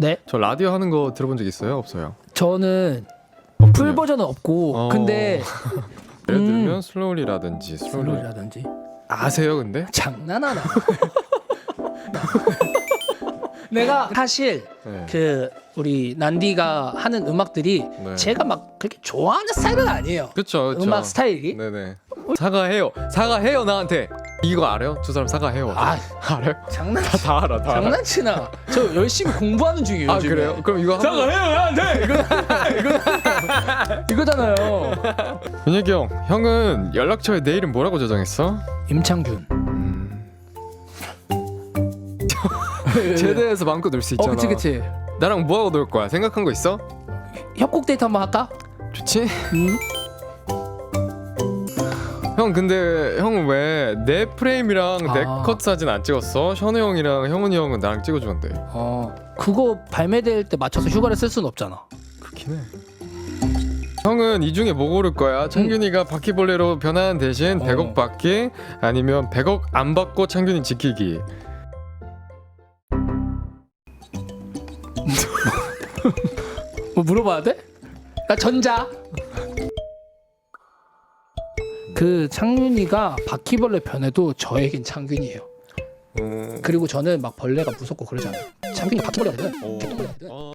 네, 저 라디오 하는 거 들어본 적 있어요? 없어요? 저는 없군요. 풀 버전은 없고 어. 근데 예를 음. 들면 슬로우리라든지 슬로우리 슬로우라든지 아세요 근데? 장난하나? 내가 사실 네. 그 우리 난디가 하는 음악들이 네. 제가 막 그렇게 좋아하는 스타일은 아니에요. 그쵸 그쵸 음악 스타일이. 네네 사과해요 사과해요 나한테 이거 알아요? 두 사람 사과해요 아 알아요? 장난 다, 다 알아 다 알아 장난치나? 저 열심히 공부하는 중이에요. 아 요즘에. 그래요? 그럼 이거 한 번 사과해요 나한테 이거 이거잖아요. 윤혁이 형 형은 연락처에 내 이름 뭐라고 저장했어? 임창균. 제대해서 마음껏 놀 수 어 있잖아 그치 그치. 나랑 뭐하고 놀 거야? 생각한 거 있어? 협곡 데이트 한번 할까? 좋지? 음. 형 근데 형은 왜내 프레임이랑 내 아. 컷 사진 안 찍었어? 현우 형이랑 형은이 형은 나랑 찍어주는데 어 그거 발매될 때 맞춰서 휴가를 쓸 수는 없잖아. 그렇긴 해 형은 이 중에 뭐 고를 거야? 창균이가 바퀴벌레로 변하는 대신 어. 100억 받기 아니면 100억 안 받고 창균이 지키기 뭐 물어봐야 돼? 나 전자. 그 창균이가 바퀴벌레 변해도 저에겐 창균이에요. 음... 그리고 저는 막 벌레가 무섭고 그러잖아요. 창균이 바퀴벌레거든. 어. 개똥벌레거든. 어.